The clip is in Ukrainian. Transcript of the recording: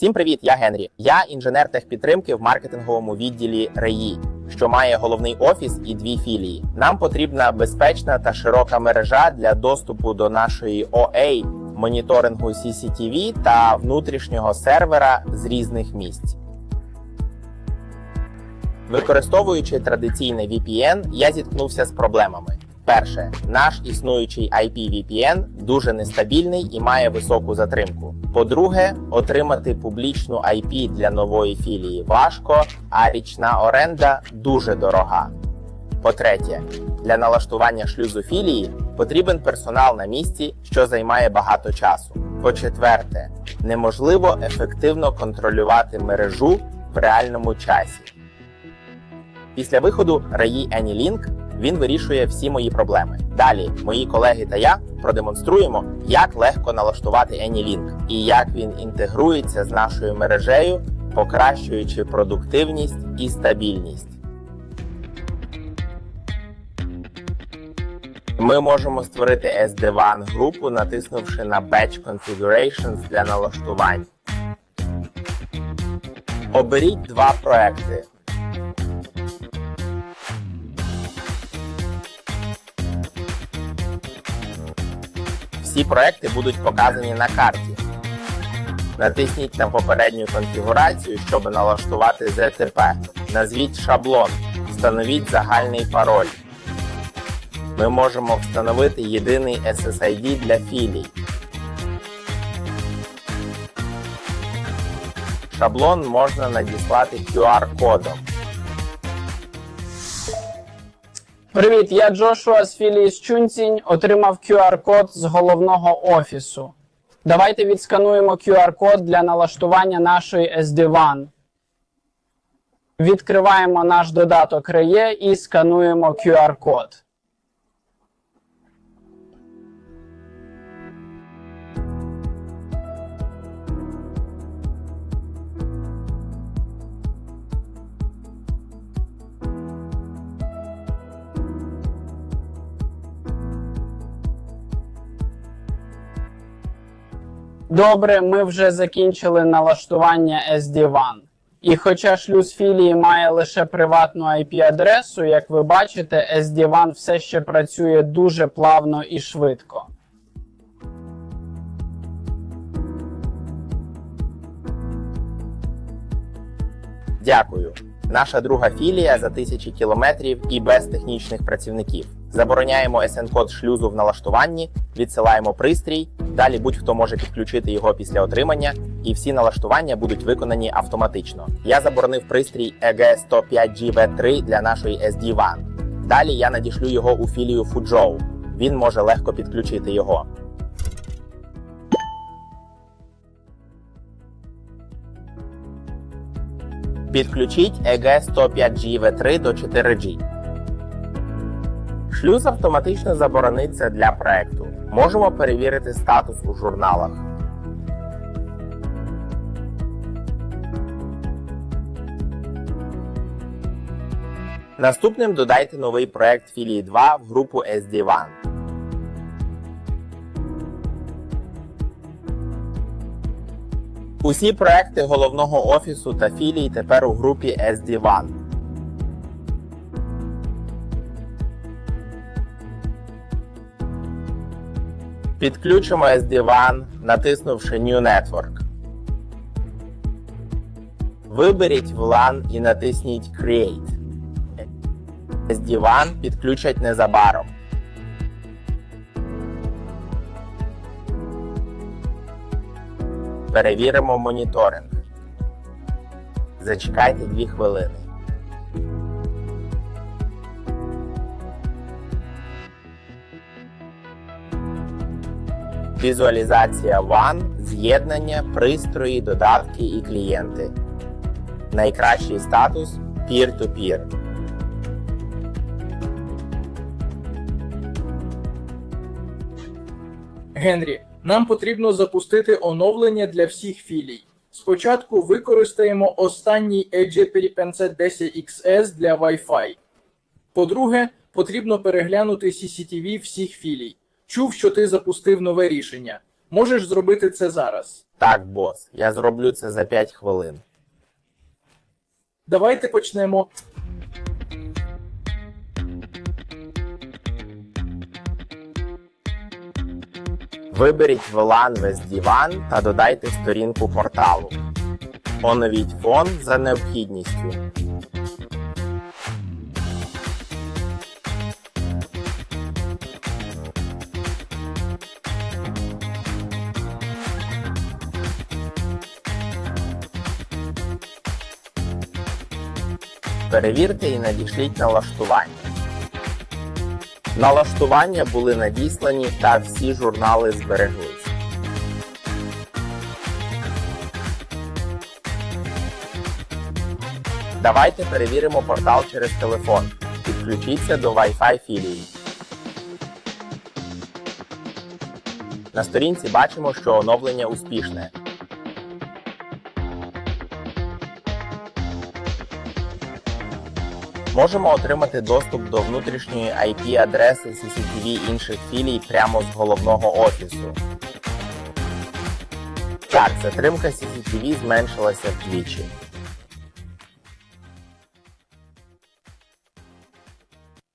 Всім привіт, я Генрі. Я інженер техпідтримки в маркетинговому відділі РЕї, що має головний офіс і дві філії. Нам потрібна безпечна та широка мережа для доступу до нашої OA, моніторингу CCTV та внутрішнього сервера з різних місць. Використовуючи традиційний VPN, я зіткнувся з проблемами. Перше, наш існуючий IP VPN дуже нестабільний і має високу затримку. По-друге, отримати публічну IP для нової філії важко, а річна оренда дуже дорога. По-третє, для налаштування шлюзу філії потрібен персонал на місці, що займає багато часу. По-четверте, неможливо ефективно контролювати мережу в реальному часі. Після виходу Раї AnyLink він вирішує всі мої проблеми. Далі мої колеги та я продемонструємо, як легко налаштувати AnyLink і як він інтегрується з нашою мережею, покращуючи продуктивність і стабільність. Ми можемо створити SD-WAN групу, натиснувши на Batch Configurations для налаштувань. Оберіть два проекти. Всі проекти будуть показані на карті. Натисніть на попередню конфігурацію, щоб налаштувати ZTP. Назвіть шаблон. Встановіть загальний пароль. Ми можемо встановити єдиний SSID для філій. Шаблон можна надіслати QR-кодом. Привіт, я Джошуа з філії Щунцінь. Отримав QR-код з головного офісу. Давайте відскануємо QR-код для налаштування нашої SD-WAN. Відкриваємо наш додаток Рее і скануємо QR-код. Добре, ми вже закінчили налаштування SD-WAN. І хоча шлюз філії має лише приватну IP-адресу, як ви бачите, SD-WAN все ще працює дуже плавно і швидко. Дякую. Наша друга філія за тисячі кілометрів і без технічних працівників. Забороняємо SN-код шлюзу в налаштуванні, відсилаємо пристрій. Далі будь-хто може підключити його після отримання, і всі налаштування будуть виконані автоматично. Я заборонив пристрій EG 105GV3 для нашої SD-WAN. Далі я надішлю його у філію Fuzhou. Він може легко підключити його. Підключіть EG 105G V3 до 4G. Шлюз автоматично заборониться для проекту. Можемо перевірити статус у журналах. Наступним додайте новий проект філії 2 в групу SD-WAN. Усі проекти головного офісу та філій тепер у групі SD-WAN. Підключимо SD-WAN, натиснувши New Network. Виберіть VLAN і натисніть Create. SD-WAN підключать незабаром. Перевіримо моніторинг. Зачекайте 2 хвилини. Візуалізація WAN, з'єднання, пристрої, додатки і клієнти. Найкращий статус Peer-to-Peer. Генрі, нам потрібно запустити оновлення для всіх філій. Спочатку використаємо останній PNC 10XS для Wi-Fi. По-друге, потрібно переглянути CCTV всіх філій. Чув, що ти запустив нове рішення. Можеш зробити це зараз. Так, бос, я зроблю це за 5 хвилин. Давайте почнемо. Виберіть VLAN в SD-WAN та додайте сторінку порталу. Оновіть фон за необхідністю. Перевірте і надішліть налаштування. Налаштування були надіслані та всі журнали збереглись. Давайте перевіримо портал через телефон. Підключіться до Wi-Fi філії. На сторінці бачимо, що оновлення успішне. Можемо отримати доступ до внутрішньої IP-адреси CCTV інших філій прямо з головного офісу. Так, затримка CCTV зменшилася вдвічі.